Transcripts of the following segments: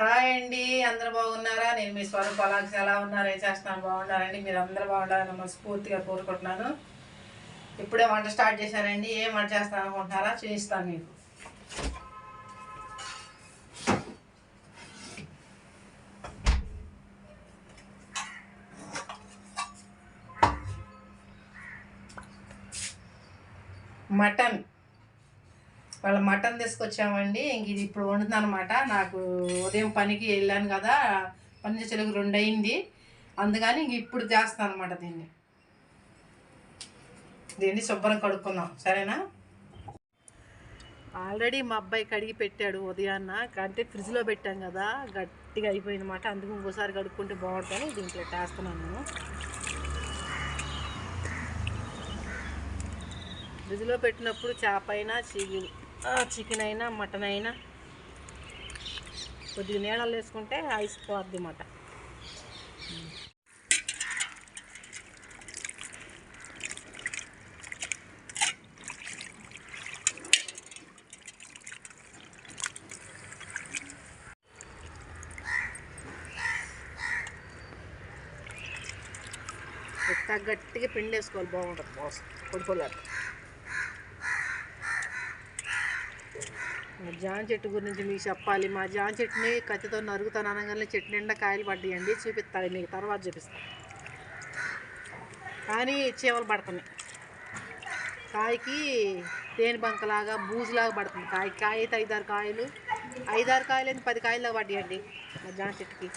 Hi అండి అందరు బాగున్నారా? నేను మీ స్వరూప ఎలా ఉన్నారా? ఏం చేస్తున్నాను బాగున్నారండి? మీరు అందరు బాగుండాలని మనస్ఫూర్తిగా కోరుకుంటున్నాను. ఇప్పుడే వంట స్టార్ట్ చేశానండి. ఏం వంట చేస్తాను అనుకుంటున్నారా? చూపిస్తాను మీకు. మటన్. వాళ్ళ మటన్ తీసుకొచ్చామండి. ఇంక ఇది ఇప్పుడు వండుతుందనమాట అనమాట నాకు ఉదయం పనికి వెళ్ళాను కదా పని చెలుగు రెండు అయింది అందుకని ఇంక ఇప్పుడు చేస్తాను అనమాట దీన్ని. దీన్ని శుభ్రం కడుక్కుందాం. సరేనా? ఆల్రెడీ మా అబ్బాయి కడిగి పెట్టాడు ఉదయాన్న. అంటే ఫ్రిడ్జ్లో పెట్టాం కదా గట్టిగా అయిపోయింది అనమాట అందుకు ఇంకోసారి కడుక్కుంటే బాగుంటుంది దీంట్లో వేస్తున్నాను నేను. ఫ్రిడ్జ్లో పెట్టినప్పుడు చేప అయినా చీగిలు చికెన్ అయినా మటన్ అయినా. కొద్దిగా నీళ్ళలో వేసుకుంటే ఐస్ పోద్ది మాట. గట్టిగా పిండి వేసుకోవాలి బాగుంటుంది బాస్ కొడుకోలేదు జామ చెట్టు గురించి మీకు చెప్పాలి. మా జామ చెట్టుని కత్తితో నరుగుతాను అనగానే చెట్టు నిండా కాయలు పడ్డాయండి. చూపిస్తాను మీకు తర్వాత చూపిస్తాను. కానీ చీమలు పడుతున్నాయి. కాయకి తేనె బంకలాగా బూజులాగా పడుతుంది. కాయ కాయ అయితే ఐదారు కాయలు. ఐదారు కాయలు అయితే పది కాయలు పడ్డాయండి మా జామ చెట్టుకి.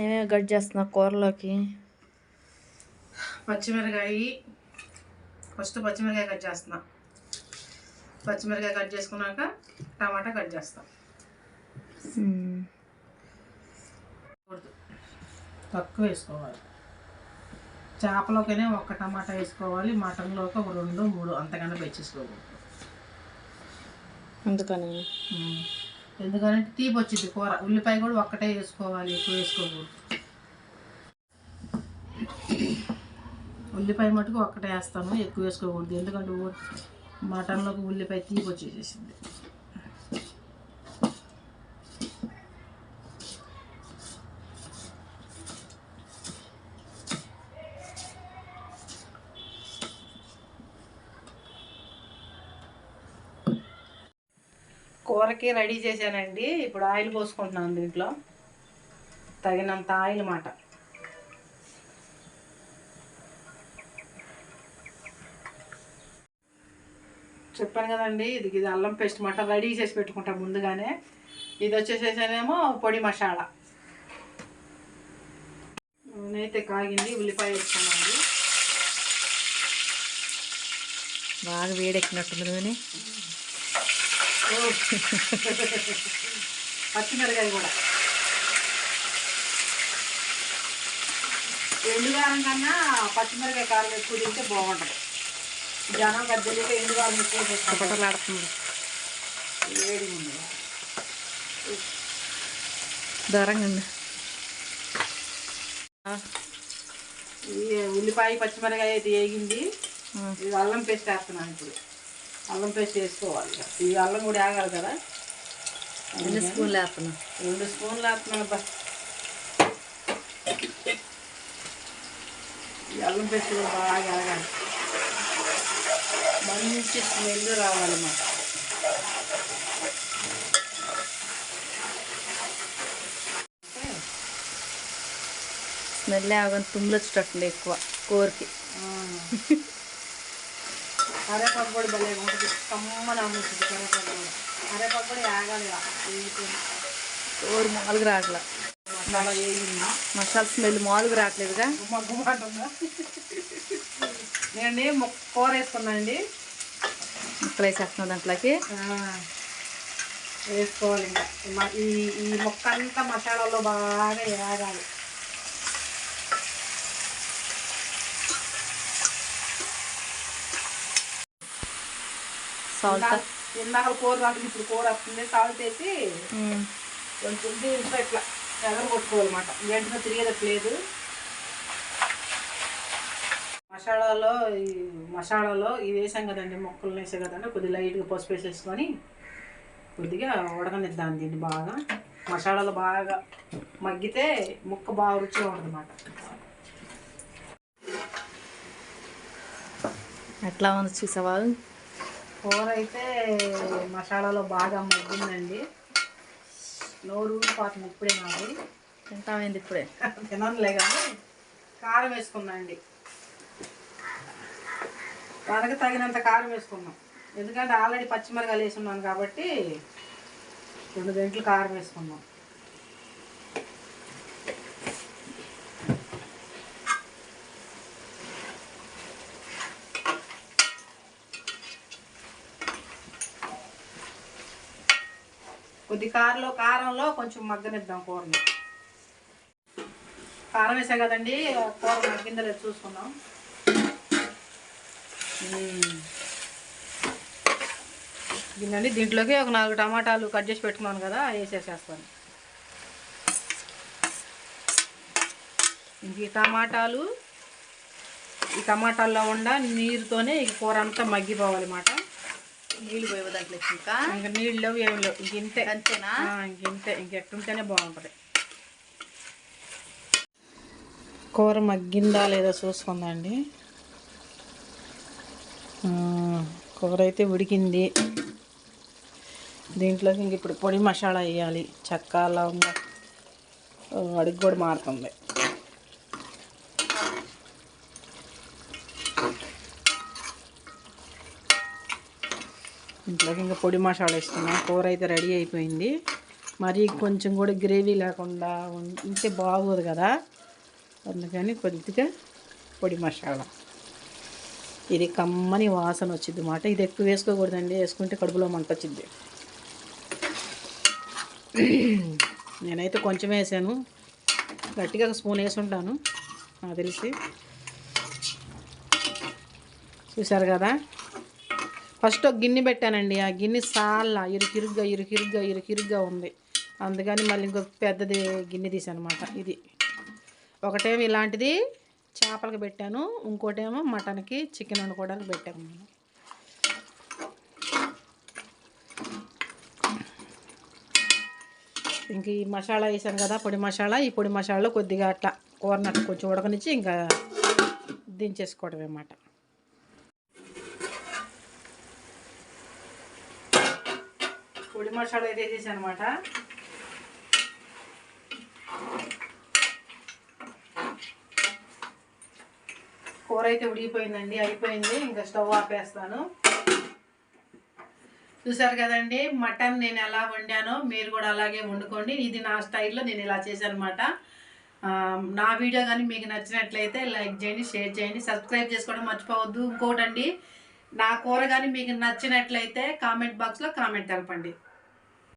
ఏమేమి గడ్ చేస్తున్నా కూరలోకి? పచ్చిమిరకాయ ఫస్ట్ పచ్చిమిరకాయ కట్ చేస్తున్నా. పచ్చిమిరకాయ కట్ చేసుకున్నాక టమాటా కట్ చేస్తా. తక్కువ వేసుకోవాలి. చేపలోకనే ఒక్క టమాటా వేసుకోవాలి మటన్లోకి ఒక రెండు మూడు అంతకన్నా పెంచేసుకోకూడదు అందుకని. ఎందుకంటే తీపి వచ్చింది కూర. ఉల్లిపాయ కూడా ఒక్కటే వేసుకోవాలి ఎక్కువ వేసుకోకూడదు. ఉల్లిపాయ మటుకు ఒక్కటే వేస్తాను ఎక్కువ వేసుకోకూడదు. ఎందుకంటే మటన్లోకి ఉల్లిపాయ తీపి వచ్చేసేసింది. కూరకి రెడీ చేశానండి. ఇప్పుడు ఆయిల్ పోసుకుంటున్నాను దీంట్లో. తగినంత ఆయిల్ మాట. చెప్పాను కదండి ఇది ఇది అల్లం పేస్ట్ మాట రెడీ చేసి పెట్టుకుంటాం ముందుగానే. ఇది వచ్చేసేసేనేమో పొడి మసాలా. నూనె కాగింది ఉల్లిపాయ వేసుకున్నాను. బాగా వేడెక్కినట్టుంది నూనె. పచ్చిమిరకాయ కూడా. ఎండుగారం కన్నా పచ్చిమిరకాయ కారం ఎక్కువ తింటే బాగుంటుంది. జనం వేడి ఉంది దూరంగా ఉంది ఈ ఉల్లిపాయ పచ్చిమిరకాయ అయితే వేగింది ఇది అల్లం పేస్ట్ వేస్తున్నాను ఇప్పుడు అల్లం పేస్ట్ వేసుకోవాలి. ఈ అల్లం కూడా వేగాలి కదా। ఎన్ని స్పూన్లు వేస్తున్నా। రెండు స్పూన్లు వేస్తున్నాను బా ఈ అల్లం పేస్ట్ కూడా బాగా వేగాలి మంచి స్మెల్ రావాలి మాకు. స్మెల్ ఆగని తుమ్ములు వచ్చేటట్టుంది ఎక్కువ కూరకి. కరేపాకు కూడా భలే ఉంటుంది. కమ్మని అమ్ముతుంది కరేపాకు కూడా కరేపాకు కూడా. వేగిపోయింది. కూర మాలుగు రావట్లా మసాలా స్మెల్ మాలుగు రావట్లేదుగా మగ్గుమాటుందా నేను మొక్క కూర వేసుకున్నాను అండి ముక్కలు వేసేస్తున్నా దాంట్లోకి వేసుకోవాలి ఇంకా. ఈ ఈ మొక్క అంతా మసాలాలో బాగా వేగాలి సాల్ట్. ఇందాక కూర రాకుండా ఇప్పుడు కూర వస్తుంది. సాల్ట్ వేసి కొంచెం దీంట్లో ఇట్లా ఎగర కొట్టుకోవాలన్నమాట గంటలో తిరిగేటట్లేదు మసాలాలో ఈ మసాలాలో ఇది వేసాం కదండి మొక్కలు వేసాం కదండి కొద్దిగా లైట్గా పసుపు వేసేసుకొని కొద్దిగా ఉడకనిద్దాం దీన్ని బాగా. మసాలాలు బాగా మగ్గితే ముక్క బాగా రుచిగా ఉంటుంది అన్నమాట ఎట్లా ఉంది చూసావా? కూర అయితే మసాలాలో బాగా మగ్గిందండి. నోరు ఊరిపోతుంది ఇప్పుడే నాకు తింటామైంది ఇప్పుడే? తిననులే కానీ కారం వేసుకున్నాండి మనకు తగినంత కారం వేసుకున్నాం ఎందుకంటే ఆల్రెడీ పచ్చిమిరకాయలు వేసున్నాను కాబట్టి రెండు గంటలు కారం వేసుకున్నాం కొద్ది కారంలో కారంలో కొంచెం మగ్గనిద్దాం కూరని. కారం వేసాం కదండి కూర మగ్గిందలేదు చూసుకున్నాం దీనండి దీంట్లోకి ఒక నాలుగు టమాటాలు కట్ చేసి పెట్టుకున్నాను కదా వేసేసేస్తాను. ఇంక ఈ టమాటాలు ఈ టమాటాల్లో ఉండ నీరుతోనే ఈ కూర అంతా మగ్గిపోవాలి అన్నమాట నీళ్ళు పోయి దాంట్లో ఇంకా? ఇంక నీళ్ళు లేవు ఏమి లేవు ఇంక ఇంతే. అంతేనా? ఇంతే ఇంకెట్టుంటేనే బాగుంటుంది. కూర మగ్గిందా లేదా చూసుకుందండి కూర అయితే ఉడికింది. దీంట్లోకి ఇంక ఇప్పుడు పొడి మసాలా వేయాలి. చెక్క లవంగ అడుగు కూడా మారుతుంది. ఇంట్లోకి ఇంకా పొడి మసాలా ఇస్తున్నాం కూర అయితే రెడీ అయిపోయింది. మరి కొంచెం కూడా గ్రేవీ లేకుండా ఉం- ఉంటే బాగోదు కదా. అందుకని కొద్దిగా పొడి మసాలా. ఇది కమ్మని వాసన వచ్చింది అన్నమాట ఇది ఎక్కువ వేసుకోకూడదండి వేసుకుంటే కడుపులో మంట వచ్చింది నేనైతే కొంచెం వేసాను. గట్టిగా స్పూన్ వేసి ఉంటాను నాకు తెలిసి. చూసారు కదా? ఫస్ట్ ఒక గిన్నె పెట్టానండి. ఆ గిన్నె సాల్లా ఇరుకిరుగ్గా ఇరుకిరుగ్గా ఇరుకిరుగ్గా ఉంది. అందుకని మళ్ళీ ఇంకొక పెద్దది గిన్నె తీసాను అనమాట ఇది. ఒకటేమో ఇలాంటిది. చేపలకి పెట్టాను. ఇంకోటేమో మటన్కి చికెన్ వండుకోవడానికి పెట్టాను. నేను ఇంక ఈ మసాలా వేసాను కదా పొడి మసాలా. ఈ పొడి మసాలాలో కొద్దిగా అట్లా కూరనట్టు కొంచెం ఉడకనిచ్చి ఇంకా దించేసుకోవడం అన్నమాట పొడి మసాలా అయితే వేసేసాను అనమాట కూర అయితే ఉడిగిపోయిందండి అయిపోయింది. ఇంకా స్టవ్ ఆపేస్తాను. చూసారు కదండి మటన్ నేను ఎలా వండానో మీరు కూడా అలాగే వండుకోండి. ఇది నా స్టైల్లో నేను ఇలా చేశాను అనమాట నా వీడియో కానీ మీకు నచ్చినట్లయితే లైక్ చేయండి షేర్ చేయండి సబ్స్క్రైబ్ చేసుకోవడం మర్చిపోవద్దు. ఇంకోటండి నా కూర కానీ మీకు నచ్చినట్లయితే కామెంట్ బాక్స్లో కామెంట్ తెలపండి.